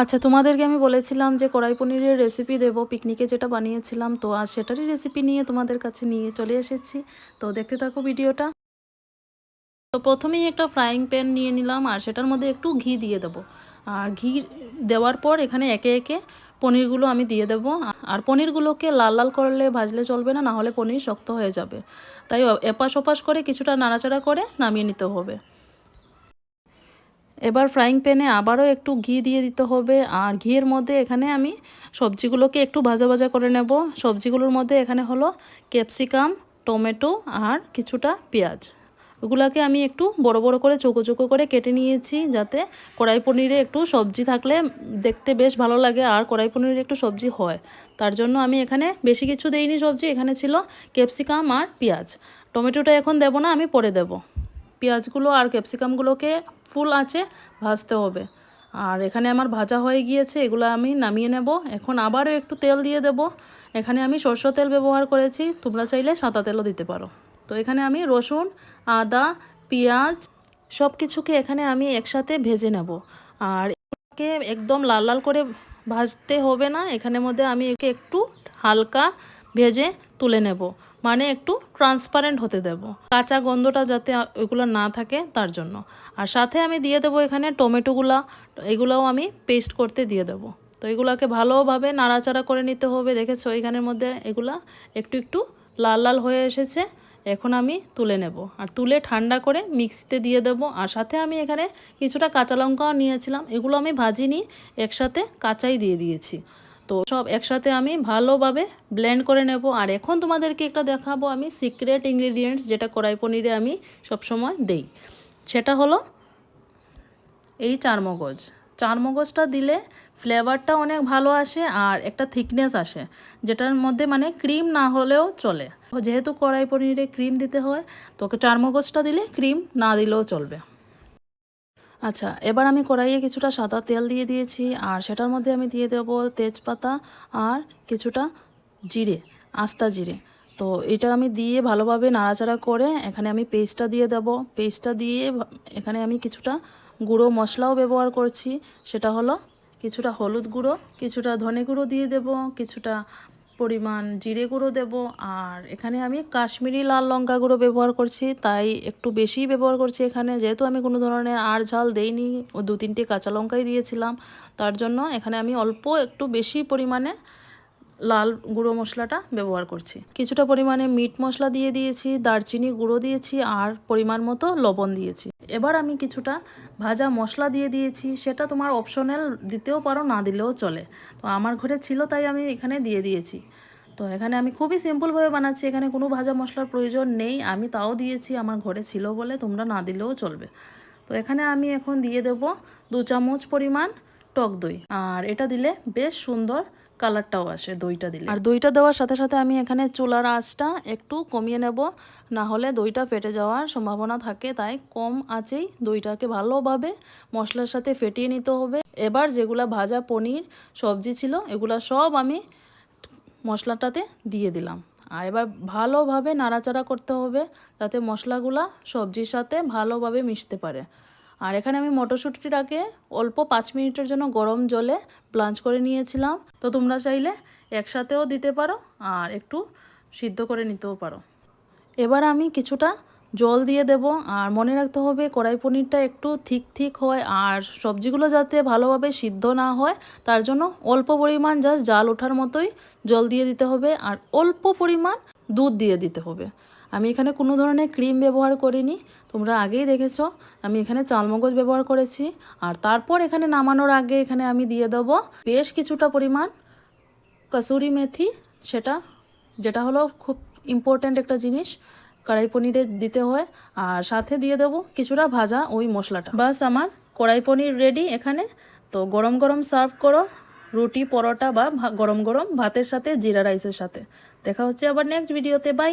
আচ্ছা তোমাদেরকে আমি বলেছিলাম যে কড়াই পনিরের রেসিপি দেবো পিকনিকে যেটা বানিয়েছিলাম, তো আর সেটারই রেসিপি নিয়ে তোমাদের কাছে নিয়ে চলে এসেছি। তো দেখতে থাকো ভিডিওটা। তো প্রথমেই একটা ফ্রাইং প্যান নিয়ে নিলাম, আর সেটার মধ্যে একটু ঘি দিয়ে দেবো। আর ঘি দেওয়ার পর এখানে একে একে পনিরগুলো আমি দিয়ে দেবো। আর পনিরগুলোকে লাল লাল করলে ভাজলে চলবে না নাহলে পনির শক্ত হয়ে যাবে। তাই এপাশ ওপাশ করে কিছুটা নাড়াচাড়া করে নামিয়ে নিতে হবে। এবার ফ্রাইং প্যানে আবারও একটু ঘি দিয়ে দিতে হবে। আর ঘিয়ের মধ্যে এখানে আমি সবজিগুলোকে একটু ভাজা ভাজা করে নেব। সবজিগুলোর মধ্যে এখানে হলো ক্যাপসিকাম টমেটো আর কিছুটা পেঁয়াজ। ওগুলাকে আমি একটু বড় বড় করে, চোখো চোখো করে কেটে নিয়েছি যাতে কড়াই পনিরে একটু সবজি থাকলে দেখতে বেশ ভালো লাগে আর কড়াই পনিরে একটু সবজি হয়। তার জন্য আমি এখানে বেশি কিছু দেইনি সবজি, এখানে ছিল ক্যাপসিকাম আর পেঁয়াজ। টমেটোটা এখন দেব না, আমি পরে দেব। পেঁয়াজগুলো আর ক্যাপসিকামগুলোকে ফুল আছে ভাজতে হবে। আর এখানে আমার ভাজা হয়ে গিয়েছে, এগুলো আমি নামিয়ে নেব। এখন আবারও একটু তেল দিয়ে দেব। এখানে আমি সরষের তেল ব্যবহার করেছি, তোমরা চাইলে সাদা তেলও দিতে পারো। তো এখানে আমি রসুন, আদা, পেঁয়াজ সব কিছুকে এখানে আমি একসাথে ভেজে নেব। আর এটাকে একদম লাল লাল করে ভাজতে হবে না, এখানের মধ্যে আমি একে একটু হালকা ভেজে তুলে নেব। মানে একটু ট্রান্সপারেন্ট হতে দেব। কাঁচা গন্ধটা যাতে ওইগুলো না থাকে তার জন্য। আর সাথে আমি দিয়ে দেবো এখানে টমেটোগুলা, এগুলোও আমি পেস্ট করতে দিয়ে দেব। তো এগুলোকে ভালোভাবে নাড়াচাড়া করে নিতে হবে। দেখেছ, এখানের মধ্যে এগুলা একটু একটু লাল লাল হয়ে এসেছে। এখন আমি তুলে নেব। আর তুলে ঠান্ডা করে মিক্সিতে দিয়ে দেবো। আর সাথে আমি এখানে কিছুটা কাঁচা লঙ্কাও নিয়েছিলাম। এগুলো আমি ভাজিনি, একসাথে কাঁচাই দিয়ে দিয়েছি। তো সব একসাথে আমি ভালোভাবে ব্লেন্ড করে নেব। আর এখন তোমাদেরকে একটা দেখাবো আমি সিক্রেট ইনগ্রিডিয়েন্টস যেটা কড়াই পনিরে আমি সবসময় দেই। সেটা হলো এই চারমগজ। চারমগজটা দিলে ফ্লেভারটা অনেক ভালো আসে আর একটা থিকনেস আসে, যেটার মধ্যে মানে ক্রিম না হলেও চলে। যেহেতু কড়াই পনিরে ক্রিম দিতে হয়, তোকে চারমগজটা দিলে ক্রিম না দিলেও চলবে। আচ্ছা এবার আমি কড়াইয়ে কিছুটা সাদা তেল দিয়ে দিয়েছি, আর সেটার মধ্যে আমি দিয়ে দেবো তেজপাতা আর কিছুটা জিরে, আস্তা জিরে। তো এটা আমি দিয়ে ভালোভাবে নাড়াচাড়া করে এখানে আমি পেস্টটা দিয়ে দেব। পেস্টটা দিয়ে এখানে আমি কিছুটা গুঁড়ো মশলাও ব্যবহার করছি। সেটা হলো কিছুটা হলুদ গুঁড়ো, কিছুটা ধনে গুঁড়ো দিয়ে দেব, কিছুটা পরিমাণ জিরে গুঁড়ো দেব। আর এখানে আমি কাশ্মীরি লাল লঙ্কা গুঁড়ো ব্যবহার করছি, তাই একটু বেশি ব্যবহার করছি এখানে। যেহেতু আমি কোনো ধরনের আর ঝাল দেইনি, ও দু তিনটি কাঁচা লঙ্কাই দিয়েছিলাম, তার জন্য এখানে আমি অল্প একটু বেশি পরিমাণে লাল গুঁড়ো মশলাটা ব্যবহার করছি। কিছুটা পরিমাণে মিট মশলা দিয়ে দিয়েছি, দারচিনি গুঁড়ো দিয়েছি আর পরিমাণ মতো লবণ দিয়েছি। এবার আমি কিছুটা ভাজা মশলা দিয়ে দিয়েছি, সেটা তোমার অপশনাল দিতেও পারো, না দিলেও চলে। তো আমার ঘরে ছিল তাই আমি এখানে দিয়ে দিয়েছি। তো এখানে আমি খুবই সিম্পলভাবে বানাচ্ছি, এখানে কোনো ভাজা মশলার প্রয়োজন নেই, আমি তাও দিয়েছি, আমার ঘরে ছিল বলে তোমরা না দিলেও চলবে। তো এখানে আমি এখন দিয়ে দেব দু চামচ পরিমাণ টক দই, আর এটা দিলে বেশ সুন্দর কালারটাও আসে দইটা দিলে। আর দইটা দেওয়ার সাথে সাথে আমি এখানে চুলার আঁচটা একটু কমিয়ে নেব, না হলে দইটা ফেটে যাওয়ার সম্ভাবনা থাকে, তাই কম আঁচেই দইটাকে ভালোভাবে মশলার সাথে ফেটিয়ে নিতে হবে। এবার যেগুলা ভাজা পনির, সবজি ছিল, এগুলা সব আমি মশলাটাতে দিয়ে দিলাম। আর এবার ভালোভাবে নাড়াচাড়া করতে হবে, যাতে মশলাগুলা সবজির সাথে ভালোভাবে মিশতে পারে। আর এখানে আমি মটরশুঁটিটাকে অল্প পাঁচ মিনিটের জন্য গরম জলে ব্লাঞ্চ করে নিয়েছিলাম। তো তোমরা চাইলে একসাথেও দিতে পারো আর একটু সিদ্ধ করে নিতেও পারো। এবার আমি কিছুটা জল দিয়ে দেব আর মনে রাখতে হবে কড়াই পনিরটা একটু থিক থিক হয় আর সবজিগুলো যাতে ভালোভাবে সিদ্ধ না হয়, তার জন্য অল্প পরিমাণ জাস্ট জাল ওঠার মতোই জল দিয়ে দিতে হবে আর অল্প পরিমাণ দুধ দিয়ে দিতে হবে। আমি এখানে কোনো ধরনের ক্রিম ব্যবহার করিনি। তোমরা আগেই দেখেছ, আমি এখানে চালমগজ ব্যবহার করেছি। আর তারপর এখানে নামানোর আগে এখানে আমি দিয়ে দেবো বেশ কিছুটা পরিমাণ কসুরি মেথি। সেটা, যেটা হলো খুব ইম্পর্ট্যান্ট একটা জিনিস, কড়াই পনিরে দিতে হয়। আর সাথে দিয়ে দেবো কিছুটা ভাজা ওই মশলাটা। বাস আমার কড়াই পনির রেডি এখানে। তো গরম গরম সার্ভ করো রুটি, পরোটা বা গরম গরম ভাতের সাথে, জিরা রাইসের সাথে। দেখা হচ্ছে আবার নেক্সট ভিডিওতে বাই